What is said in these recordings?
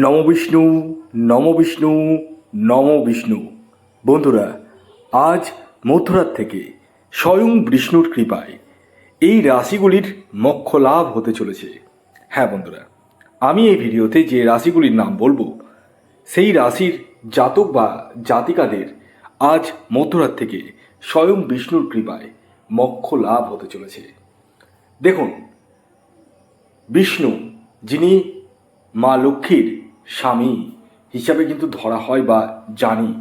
নম বিষ্ণু নম বিষ্ণু নম বিষ্ণু। বন্ধুরা, আজ মধ্যরাত থেকে স্বয়ং বিষ্ণুর কৃপায় এই রাশিগুলির মক্ষ লাভ হতে চলেছে। হ্যাঁ বন্ধুরা, আমি এই ভিডিওতে যে রাশিগুলির নাম বলব, সেই রাশির জাতক বা জাতিকাদের আজ মধ্যরাত থেকে স্বয়ং বিষ্ণুর কৃপায় মক্ষ লাভ হতে চলেছে। দেখুন, বিষ্ণু যিনি মা লক্ষ্মীর স্বামী হিসাবে কিন্তু ধরা হয় বা জানি।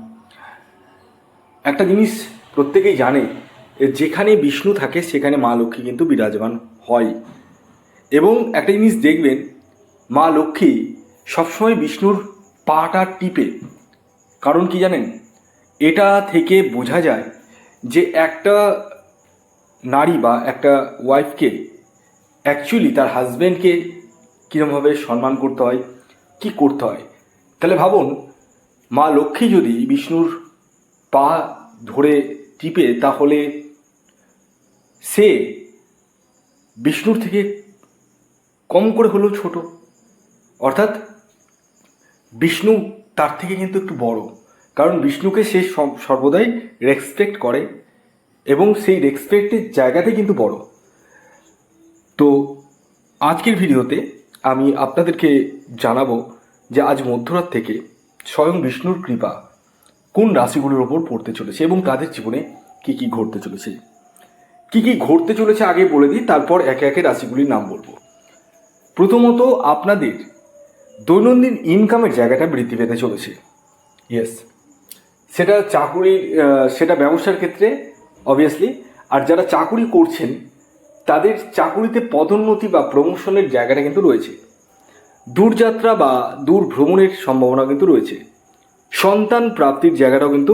একটা জিনিস প্রত্যেকেই জানে যেখানে বিষ্ণু থাকে, সেখানে মা লক্ষ্মী কিন্তু বিরাজমান হয়। এবং একটা জিনিস দেখবেন, মা লক্ষ্মী সবসময় বিষ্ণুর পাটা টিপে। কারণ কি জানেন? এটা থেকে বোঝা যায় যে একটা নারী বা একটা ওয়াইফকে অ্যাকচুয়ালি তার হাজব্যান্ডকে কীরমভাবে সম্মান করতে হয় কি করতে হয়? তাহলে ভাবুন, মা লক্ষ্মী যদি বিষ্ণুর পা ধরে টিপে, তাহলে সে বিষ্ণুর থেকে কম করে হলেও ছোট। অর্থাৎ বিষ্ণু তার থেকে কিন্তু একটু বড়। কারণ বিষ্ণুকে সে সর্বদাই রেসপেক্ট করে এবং সেই রেসপেক্টের জায়গাতে কিন্তু বড়। তো আজকের ভিডিওতে আমি আপনাদেরকে জানাব যে আজ মধ্যরাত থেকে স্বয়ং বিষ্ণুর কৃপা কোন রাশিগুলোর ওপর পড়তে চলেছে এবং তাদের জীবনে কি কি ঘটতে চলেছে। কি কি ঘটতে চলেছে আগে বলে দিই তারপর একে একে রাশিগুলির নাম বলব। প্রথমত আপনাদের দৈনন্দিন ইনকামের জায়গাটা বৃদ্ধি পেতে চলেছে। ইয়েস সেটা চাকুরির আহ, সেটা ব্যবসার ক্ষেত্রে অবভিয়াসলি আর যারা চাকুরি করছেন তাদের চাকুরিতে পদোন্নতি বা প্রমোশনের জায়গাটা কিন্তু রয়েছে। দূরযাত্রা বা দূর ভ্রমণের সম্ভাবনা কিন্তু রয়েছে। সন্তান প্রাপ্তির জায়গাটাও কিন্তু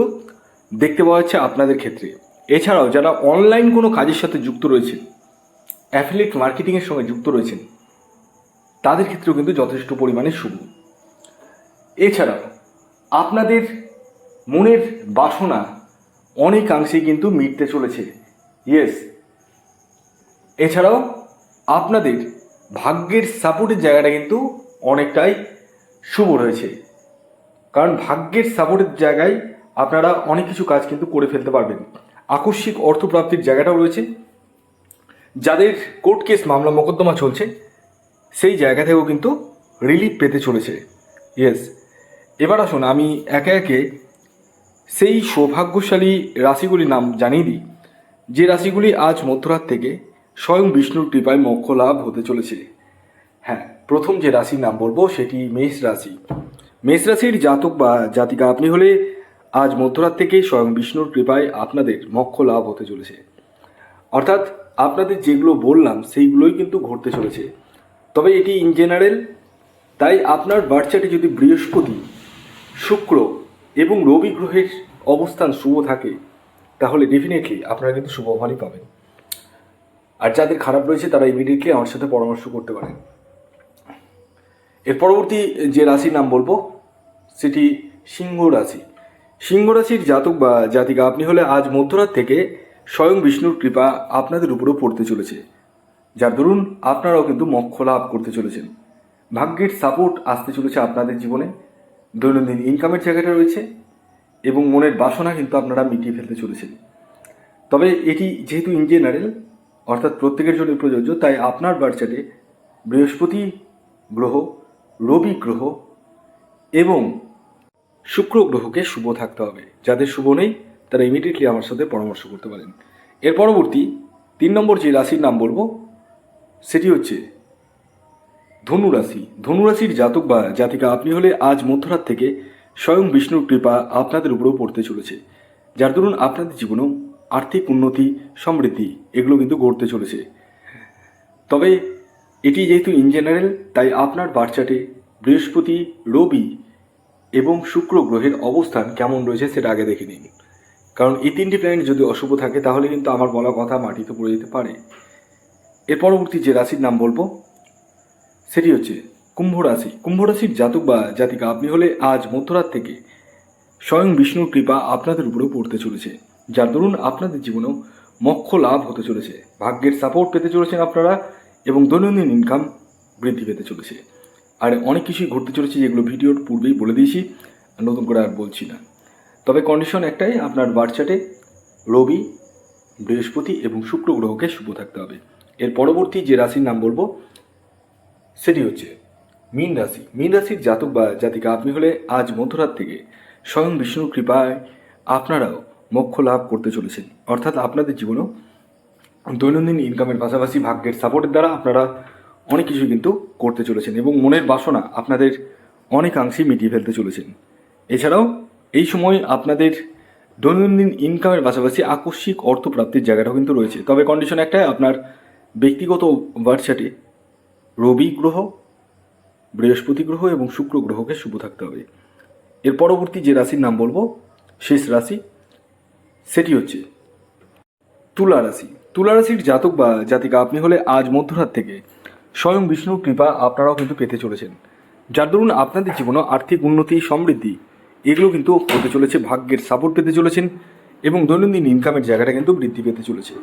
দেখতে পাওয়া যাচ্ছে আপনাদের ক্ষেত্রে। এছাড়াও যারা অনলাইন কোনো কাজের সাথে যুক্ত রয়েছেন অ্যাফিলিয়েট মার্কেটিংয়ের সঙ্গে যুক্ত রয়েছেন, তাদের ক্ষেত্রেও কিন্তু যথেষ্ট পরিমাণে শুভ। এছাড়াও আপনাদের মনের বাসনা অনেকাংশেই কিন্তু মিটতে চলেছে। ইয়েস এছাড়াও আপনাদের ভাগ্যের সাপোর্টের জায়গাটা কিন্তু অনেকটাই শুভ রয়েছে। কারণ ভাগ্যের সাপোর্টের জায়গায় আপনারা অনেক কিছু কাজ কিন্তু করে ফেলতে পারবেন। আকস্মিক অর্থপ্রাপ্তির জায়গাটাও রয়েছে। যাদের কোর্ট কেস মামলা মোকদ্দমা চলছে, সেই জায়গা থেকেও কিন্তু রিলিফ পেতে চলেছে। ইয়েস এবার আসুন আমি একে একে সেই সৌভাগ্যশালী রাশিগুলির নাম জানিয়ে দিই। যে রাশিগুলি আজ মধ্যরাত থেকে স্বয়ং বিষ্ণুর কৃপায় মোক্ষ লাভ হতে চলেছে। হ্যাঁ প্রথম যে রাশির নাম বলব সেটি মেষ রাশি। মেষ রাশির জাতক বা জাতিকা আপনি হলে আজ মধ্যরাত থেকে স্বয়ং বিষ্ণুর কৃপায় আপনাদের মোক্ষ লাভ হতে চলেছে। অর্থাৎ আপনাদের যেগুলো বললাম সেইগুলোই কিন্তু ঘটতে চলেছে। তবে এটি ইন জেনারেল তাই আপনার বার্চাটে যদি বৃহস্পতি, শুক্র এবং রবি গ্রহের অবস্থান শুভ থাকে, তাহলে ডেফিনেটলি আপনারা কিন্তু শুভ পাবেন। আর যাদের খারাপ রয়েছে তারা ইমিডিয়েটলি আমার সাথে পরামর্শ করতে পারেন এর পরবর্তী যে রাশির নাম বলব, সেটি সিংহ রাশি। সিংহ রাশির জাতক বা জাতিকা, আপনি হলে আজ মধ্যরাত থেকে স্বয়ং বিষ্ণুর কৃপা আপনাদের উপরও পড়তে চলেছে। যার দরুন আপনারাও কিন্তু মক্ষ লাভ করতে চলেছেন। ভাগ্যের সাপোর্ট আসতে চলেছে আপনাদের জীবনে। দৈনন্দিন ইনকামের জায়গাটা রয়েছে এবং মনের বাসনা কিন্তু আপনারা মিটিয়ে ফেলতে চলেছেন। তবে এটি যেহেতু ইন জেনারেল অর্থাৎ প্রত্যেকের জন্য প্রযোজ্য, তাই আপনার বার্চাটে বৃহস্পতি গ্রহ, রবি গ্রহ এবং শুক্র গ্রহকে শুভ থাকতে হবে। যাদের শুভ নেই, তারা ইমিডিয়েটলি আমার সাথে পরামর্শ করতে পারেন। এর পরবর্তী তিন নম্বর যে রাশির নাম বলব, সেটি হচ্ছে ধনুরাশি ধনুরাশির জাতক বা জাতিকা, আপনি হলে আজ মধ্যরাত থেকে স্বয়ং বিষ্ণুর কৃপা আপনাদের উপরেও পড়তে চলেছে। যার দরুন আপনাদের জীবনেও আর্থিক উন্নতি, সমৃদ্ধি, এগুলো কিন্তু গড়তে চলেছে। তবে এটি যেহেতু ইন জেনারেল তাই আপনার বার্চাটে বৃহস্পতি, রবি এবং শুক্র গ্রহের অবস্থান কেমন রয়েছে সেটা আগে দেখে নিন। কারণ এই তিনটি প্ল্যানেট যদি অশুভ থাকে, তাহলে কিন্তু আমার বলা কথা মাটিতে পড়ে যেতে পারে। এর পরবর্তী যে রাশির নাম বলব, সেটি হচ্ছে কুম্ভ রাশি। কুম্ভ রাশির জাতক বা জাতিকা, আপনি হলে আজ মধ্যরাত থেকে স্বয়ং বিষ্ণুর কৃপা আপনাদের উপরেও পড়তে চলেছে। যার দরুন আপনাদের জীবনেও মক্ষ লাভ হতে চলেছে। ভাগ্যের সাপোর্ট পেতে চলেছেন আপনারা এবং দৈনন্দিন ইনকাম বৃদ্ধি পেতে চলেছে। আর অনেক কিছুই ঘটতে চলেছে যেগুলো ভিডিওর পূর্বেই বলে দিয়েছি নতুন করে আর বলছি না। তবে কন্ডিশন একটাই, আপনার বার্চাটে রবি, বৃহস্পতি এবং শুক্র গ্রহকে শুভ থাকতে হবে। এর পরবর্তী যে রাশির নাম বলব, সেটি হচ্ছে মীন রাশি। মীন রাশির জাতক বা জাতিকা, আপনি হলে আজ মধ্যরাত থেকে স্বয়ং বিষ্ণুর কৃপায় আপনারাও মোক্ষ লাভ করতে চলেছেন। অর্থাৎ আপনাদের জীবনেও দৈনন্দিন ইনকামের পাশাপাশি ভাগ্যের সাপোর্টের দ্বারা আপনারা অনেক কিছু কিন্তু করতে চলেছেন এবং মনের বাসনা আপনাদের অনেকাংশেই মিটিয়ে ফেলতে চলেছেন। এছাড়াও এই সময় আপনাদের দৈনন্দিন ইনকামের পাশাপাশি আকস্মিক অর্থপ্রাপ্তির জায়গাটাও কিন্তু রয়েছে। তবে কন্ডিশন একটাই, আপনার ব্যক্তিগত বার্চাটে রবি গ্রহ, বৃহস্পতি গ্রহ এবং শুক্র গ্রহকে শুভ থাকতে হবে। এর পরবর্তী যে রাশির নাম বলব, শেষ রাশি সেটি হচ্ছে তুলা রাশি। তুলা রাশির জাতক বা জাতিকা, আপনি হলে আজ মধ্যরাত থেকে স্বয়ং বিষ্ণুর কৃপা আপনারাও কিন্তু পেতে চলেছেন। যার দরুন আপনাদের জীবনে আর্থিক উন্নতি, সমৃদ্ধি, এগুলো কিন্তু হতে চলেছে, ভাগ্যের সাপোর্ট পেতে চলেছেন এবং দৈনন্দিন ইনকামের জায়গাটা কিন্তু বৃদ্ধি পেতে চলেছে।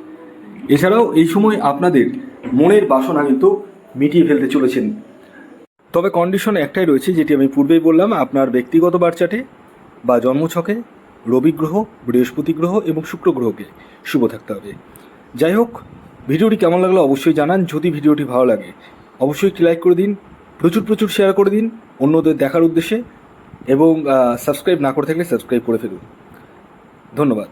এছাড়াও এই সময় আপনাদের মনের বাসনা কিন্তু মিটিয়ে ফেলতে চলেছেন। তবে কন্ডিশন একটাই রয়েছে, যেটি আমি পূর্বেই বললাম, আপনার ব্যক্তিগত বার্চাটে বা জন্মছকে রবি গ্রহ, বৃহস্পতি গ্রহ এবং শুক্র গ্রহকে। শুভ থাকতে হবে। যাই হোক, ভিডিওটি কেমন লাগল অবশ্যই জানান। যদি ভিডিওটি ভালো লাগে, অবশ্যই একটি লাইক করে দিন, প্রচুর প্রচুর শেয়ার করে দিন অন্যদের দেখার উদ্দেশ্যে এবং সাবস্ক্রাইব না করে থাকলে সাবস্ক্রাইব করে ফেলুন। ধন্যবাদ।